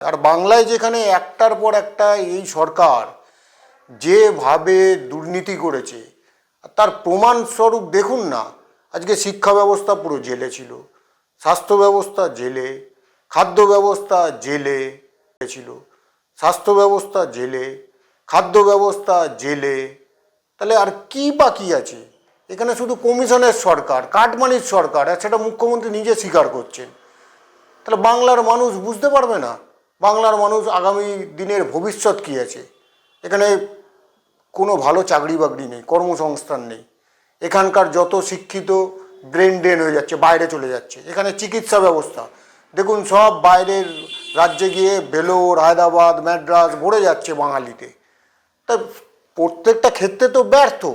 আর বাংলায় যেখানে একটার পর একটা এই সরকার যেভাবে দুর্নীতি করেছে, তার প্রমাণস্বরূপ দেখুন না, আজকে শিক্ষা ব্যবস্থা পুরো জেলে ছিল, স্বাস্থ্য ব্যবস্থা জেলে, খাদ্য ব্যবস্থা জেলে ছিল, স্বাস্থ্য ব্যবস্থা জেলে, খাদ্য ব্যবস্থা জেলে, তাহলে আর কি বাকি আছে? এখানে শুধু কমিশনের সরকার কাটমানির সরকার, আর সেটা মুখ্যমন্ত্রী নিজে স্বীকার করছেন। তাহলে বাংলার মানুষ বুঝতে পারবে না বাংলার মানুষ আগামী দিনের ভবিষ্যৎ কী আছে? এখানে কোনো ভালো চাকরি বাকরি নেই, কর্মসংস্থান নেই। এখানকার যত শিক্ষিত ব্রেন ড্রেন হয়ে যাচ্ছে, বাইরে চলে যাচ্ছে। এখানে চিকিৎসা ব্যবস্থা। দেখুন, সব বাইরের রাজ্যে গিয়ে বেলোর হায়দ্রাবাদ ম্যাড্রাস ভরে যাচ্ছে বাঙালিতে। তা প্রত্যেকটা ক্ষেত্রে তো ব্যর্থ।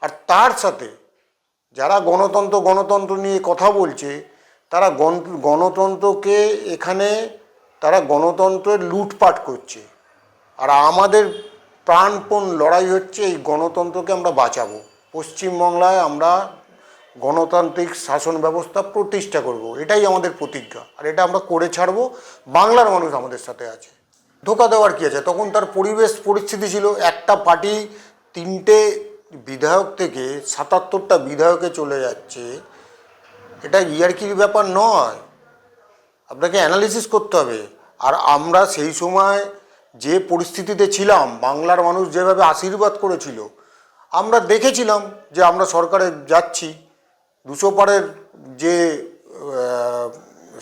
আর তার সাথে যারা গণতন্ত্র গণতন্ত্র নিয়ে কথা বলছে, তারা গণ- গণতন্ত্রকে এখানে তারা গণতন্ত্রের লুটপাট করছে। আর আমাদের প্রাণপণ লড়াই হচ্ছে এই গণতন্ত্রকে আমরা বাঁচাবো। পশ্চিমবাংলায় আমরা গণতান্ত্রিক শাসন ব্যবস্থা প্রতিষ্ঠা করব। এটাই আমাদের প্রতিজ্ঞা। আর এটা আমরা করে ছাড়বো। বাংলার মানুষ আমাদের সাথে আছে। ধোকা দেওয়ার কী আছে? তখন তার পরিবেশ পরিস্থিতি ছিল, একটা পার্টি তিনটে বিধায়ক থেকে সাতাত্তরটা বিধায়কে চলে যাচ্ছে। এটা ইয়ারকির ব্যাপার নয়। আপনাকে অ্যানালিসিস করতে হবে। আর আমরা সেই সময় যে পরিস্থিতিতে ছিলাম, বাংলার মানুষ যেভাবে আশীর্বাদ করেছিল, আমরা দেখেছিলাম যে আমরা সরকারে যাচ্ছি। দুশো পারের যে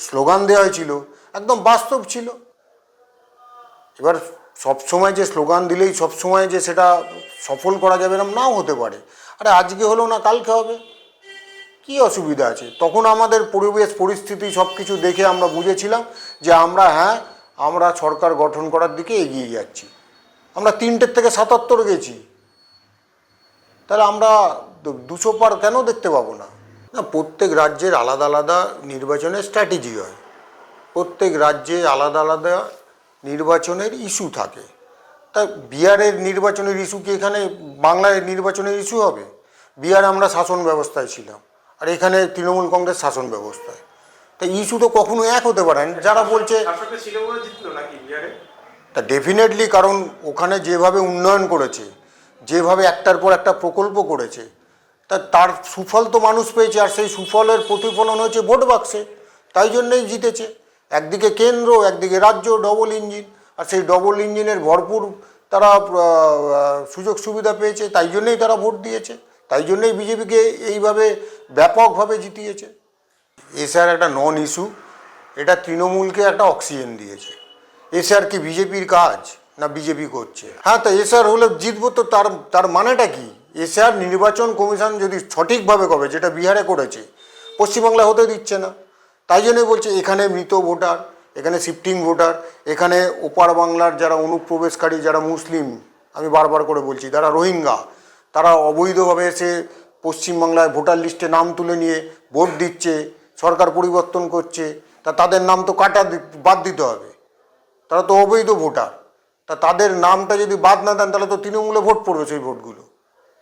স্লোগান দেওয়া হয়েছিল, একদম বাস্তব ছিল। এবার সবসময় যে স্লোগান দিলেই সবসময় যে সেটা সফল করা যাবে না নাও হতে পারে। আরে আজকে হলো না, কালকে হবে। কি অসুবিধা আছে? তখন আমাদের পরিবেশ, পরিস্থিতি সব কিছু দেখে আমরা বুঝেছিলাম যে আমরা হ্যাঁ আমরা সরকার গঠন করার দিকে এগিয়ে যাচ্ছি। আমরা তিনটের থেকে সাতাত্তর গেছি। তাহলে আমরা দুশো পার কেন দেখতে পাবো না? না, প্রত্যেক রাজ্যের আলাদা আলাদা নির্বাচনের স্ট্র্যাটেজি হয়। প্রত্যেক রাজ্যে আলাদা আলাদা নির্বাচনের ইস্যু থাকে। তা বিহারের নির্বাচনের ইস্যু কি এখানে বাংলায় নির্বাচনের ইস্যু হবে? বিহারে আমরা শাসন ব্যবস্থায় ছিলাম। আর এখানে তৃণমূল কংগ্রেস শাসন ব্যবস্থায়। তা ইস্যু তো কখনো এক হতে পারে না। যারা বলছে তা ডেফিনেটলি কারণ ওখানে যেভাবে উন্নয়ন করেছে যেভাবে একটার পর একটা প্রকল্প করেছে তা তার সুফল তো মানুষ পেয়েছে। আর সেই সুফলের প্রতিফলন হয়েছে ভোট বাক্সে। তাই জন্যই জিতেছে। একদিকে কেন্দ্র একদিকে রাজ্য ডবল ইঞ্জিন আর সেই ডবল ইঞ্জিনের ভরপুর তারা সুযোগ সুবিধা পেয়েছে। তাই জন্যই তারা ভোট দিয়েছে। তাই জন্যই বিজেপিকে এইভাবে ব্যাপকভাবে জিতিয়েছে। এসআর একটা নন ইস্যু এটা তৃণমূলকে একটা অক্সিজেন দিয়েছে। এসআর কি বিজেপির কাজ না বিজেপি করছে? হ্যাঁ তো এসআর হলে জিতবো তো তার তার মানেটা কি? এসআর নির্বাচন কমিশন যদি সঠিকভাবে করবে, যেটা বিহারে করেছে পশ্চিমবাংলা হতে দিচ্ছে না। তাই জন্যই বলছে, এখানে মৃত ভোটার, এখানে শিফটিং ভোটার, এখানে ওপার বাংলার যারা অনুপ্রবেশকারী, যারা মুসলিম, আমি বারবার করে বলছি, যারা রোহিঙ্গা, তারা অবৈধভাবে এসে পশ্চিমবাংলায় ভোটার লিস্টে নাম তুলে নিয়ে ভোট দিচ্ছে, সরকার পরিবর্তন করছে, তা তাদের নাম তো কাটা বাদ দিতে হবে। তারা তো অবৈধ ভোটার। তা তাদের নামটা যদি বাদ না দেন, তাহলে তো তৃণমূলে ভোট পড়বে সেই ভোটগুলো।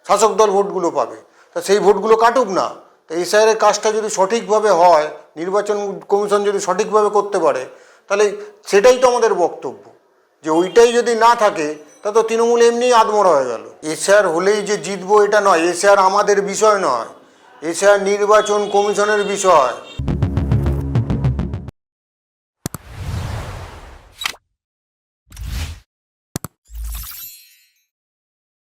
শাসক দল ভোটগুলো পাবে। তা সেই ভোটগুলো কাটুক না। তা এসআইয়ের কাজটা যদি সঠিকভাবে হয়, নির্বাচন কমিশন যদি সঠিকভাবে করতে পারে, তাহলে সেটাই তো আমাদের বক্তব্য। যে ওইটাই যদি না থাকে তা তো তৃণমূল এমনিই আদমরা হয়ে গেল। এসআর হলেই যে জিতবো এটা নয়, এসআর আমাদের বিষয় নয়, এসআর নির্বাচন কমিশনের বিষয়।